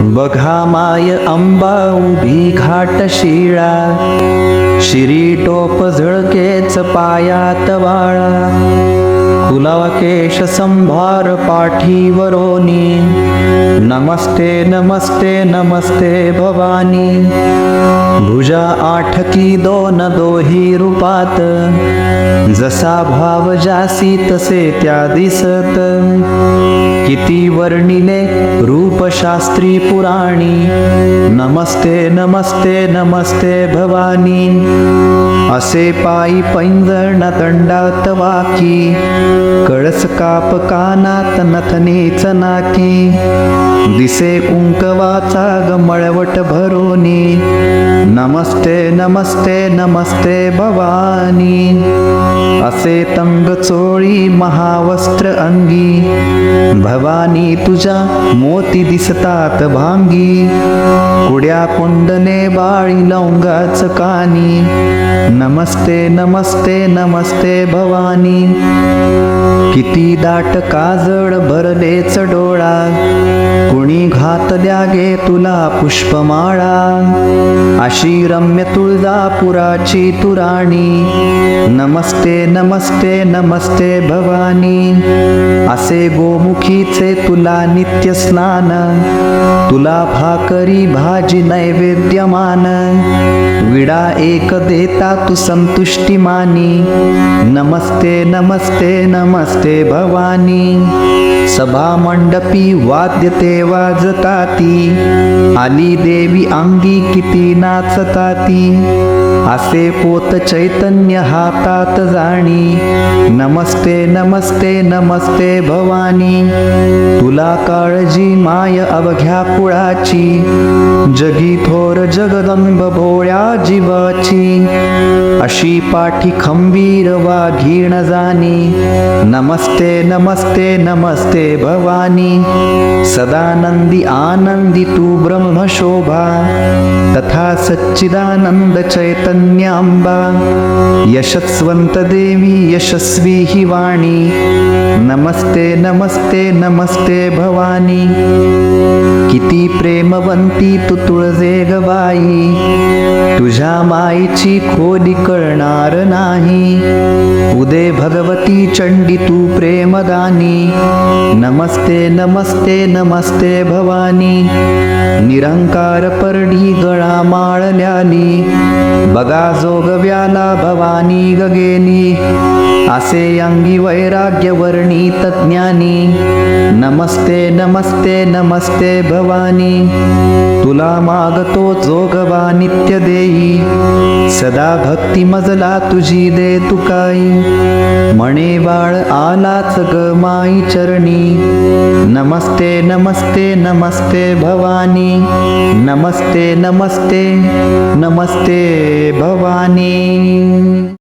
बघा माय अंबा उभी घाट शिळा. शिरी टोप झळकेच पायात वाळा. संभार पाठीवरोनी नमस्ते नमस्ते नमस्ते भवानी। भुजा आठकी दोन दोही रूपात। जसा भाव जासी तसे त्या दिसत। किती वर्णिले रूपशास्त्री पुराणी। नमस्ते नमस्ते नमस्ते भवानी। असे पायी पैंजण दंडात वाकी। कळस काप कानात नथनीच नाकी. दिसे कुंकवाचा गमळवट भरोनी. नमस्ते नमस्ते नमस्ते भवानी. असे तंग चोळी महावस्त्र अंगी. भवानी तुझ्या मोती दिसतात भांगी. कुड्या कुंडने बाळी लवंगाच कानी. नमस्ते नमस्ते नमस्ते भवानी. किती दाट काजळ भरलेच डोळा. कुणी घातल्या गे तुला पुष्पमाळा. अशी रम्य तुळजापुराची तुराणी. नमस्ते नमस्ते नमस्ते भवानी. असे गोमुखीचे तुला नित्य स्नान. तुला भाकरी भाजी नैवेद्यमान. विडा एक देता तू संतुष्टी मानी. नमस्ते नमस्ते नमस्ते भवानी. सभा मंडपी वाद्यते वाजताती. आली देवी अंगी किती नाचताती. असे पोत चैतन्य हातात जाणी. नमस्ते नमस्ते नमस्ते भवानी. तुला काळजी माय अवघ्या कुळाची. जगी थोर जगदंब भोळ्या जीवाची. अशी पाठी खंबीर वाघीण जानी. नमस्ते नमस्ते नमस्ते भवानी. सदानंदी आनंदी तू ब्रह्मशोभा. तथा सच्चिदानंद चैतन्यांबा यशस्वंत देवी यशस्वी ही वाणी. नमस्ते नमस्ते नमस्ते भवानी. किती प्रेमवंती तू तुळजे गबाई तुझ्या माईची खोली कळणार नाही. उदे भगवती चंडी तू प्रेमदानी. नमस्ते नमस्ते नमस्ते भवानी. निरंकार परडी गळा माळल्याली बघा जोगव्याला भवानी गगेनी. असे अंगी वैराग्य वर्णी ज्ञानी नमस्ते नमस्ते नमस्ते भवानी. तुला मागतो जोगवा नित्य देई सदा भक्ती मजला तुझी दे तुकाई म्हणे बाळ आलाच ग माई चरणी. नमस्ते नमस्ते नमस्ते भवानी. नमस्ते नमस्ते नमस्ते भवानी.